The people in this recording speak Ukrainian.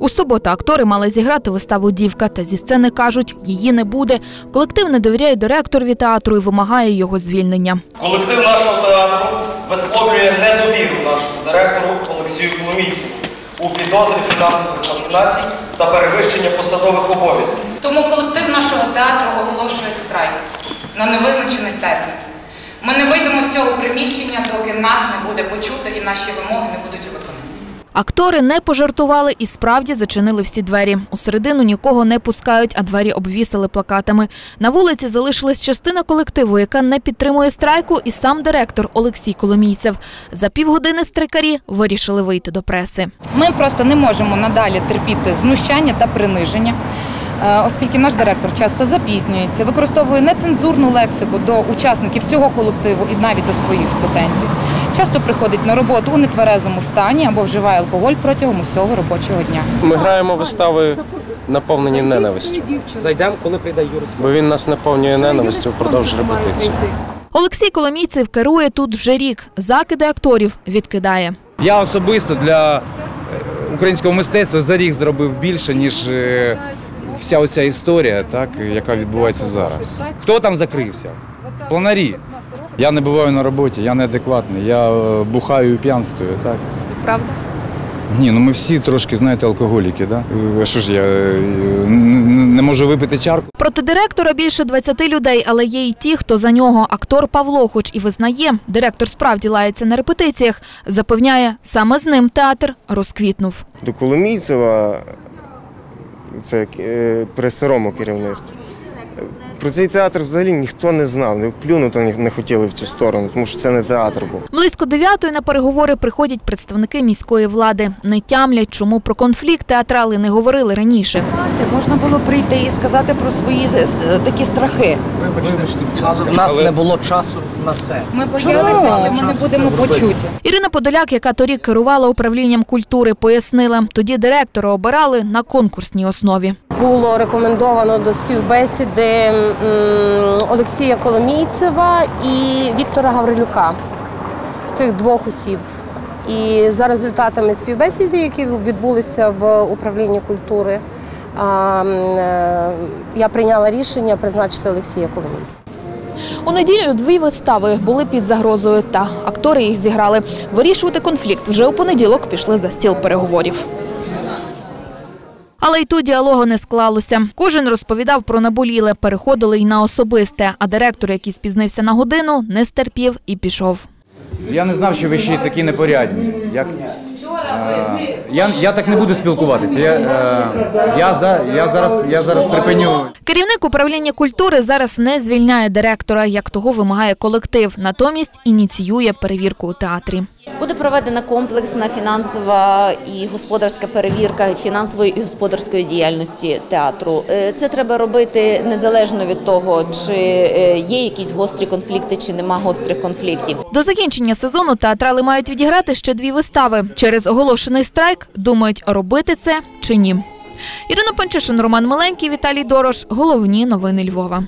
У суботу актори мали зіграти виставу Дівка, та зі сцени кажуть, її не буде. Колектив не довіряє директорові театру і вимагає його звільнення. Колектив нашого театру висловлює недовіру нашому директору Олексію Коломійцю у підозрі фінансових махінацій та перевищення посадових обов'язків. Тому колектив нашого театру оголошує страйк на невизначений термін. Ми не вийдемо з цього приміщення, доки нас не буде почуто і наші вимоги не будуть виконані. Актори не пожартували і справді зачинили всі двері. У середину нікого не пускають, а двері обвісили плакатами. На вулиці залишилась частина колективу, яка не підтримує страйку, і сам директор Олексій Коломійцев. За півгодини страйкарі вирішили вийти до преси. Ми просто не можемо надалі терпіти знущання та приниження, оскільки наш директор часто запізнюється, використовує нецензурну лексику до учасників всього колективу і навіть до своїх студентів. Часто приходить на роботу у нетверезому стані або вживає алкоголь протягом усього робочого дня. Ми граємо вистави наповнені ненавистю, Зайдемо, коли прийде Юрій. бо він нас наповнює ненавистю впродовж репетиції. Олексій Коломійцев керує тут вже рік. Закиди акторів відкидає. Я особисто для е, українського мистецтва за рік зробив більше, ніж е, вся оця історія, так, яка відбувається зараз. Хто там закрився? Планарі. Я не буваю на роботі, я неадекватний, я е, бухаю і п'янствую. Так? Правда? Ні, ну ми всі трошки, знаєте, алкоголіки. Да? Е, Що ж я е, не можу випити чарку? Проти директора більше 20 людей, але є й ті, хто за нього. Актор Павло, хоч і визнає, директор справді лається на репетиціях, запевняє, саме з ним театр розквітнув. до Коломійцева, це е, при старому керівництві. Про цей театр взагалі ніхто не знав, не плюнути не- не хотіли в цю сторону, тому що це не театр був. Близько дев'ятої на переговори приходять представники міської влади. Не тямлять, чому про конфлікт театрали не говорили раніше. Можна було прийти і сказати про свої такі страхи. У нас не було часу на це. Ми боялися, що ми не будемо почуті. Ірина Подоляк, яка торік керувала управлінням культури, пояснила, тоді директора обирали на конкурсній основі. Було рекомендовано до співбесіди Олексія Коломійцева і Віктора Гаврилюка, цих двох осіб. І за результатами співбесіди, які відбулися в управлінні культури, е, я прийняла рішення призначити Олексія Коломійцева. У неділю дві вистави були під загрозою, та актори їх зіграли. Вирішувати конфлікт вже у понеділок пішли за стіл переговорів. Але й тут діалогу не склалося. Кожен розповідав про наболіле, переходили й на особисте. А директор, який спізнився на годину, не стерпів і пішов. Я не знав, що ви ще такі непорядні. Як, е, я, я так не буду спілкуватися. Я, е, я, за, я, зараз, я зараз припиню. Керівник управління культури зараз не звільняє директора, як того вимагає колектив. Натомість ініціює перевірку у театрі. Буде проведена комплексна фінансова і господарська перевірка фінансової і господарської діяльності театру. Е, Це треба робити незалежно від того, чи е, є якісь гострі конфлікти, чи нема гострих конфліктів. До закінчення сезону театрали мають відіграти ще дві вистави. Через оголошений страйк думають, робити це чи ні. Ірина Панчишин, Роман Миленький, Віталій Дорош. Головні новини Львова.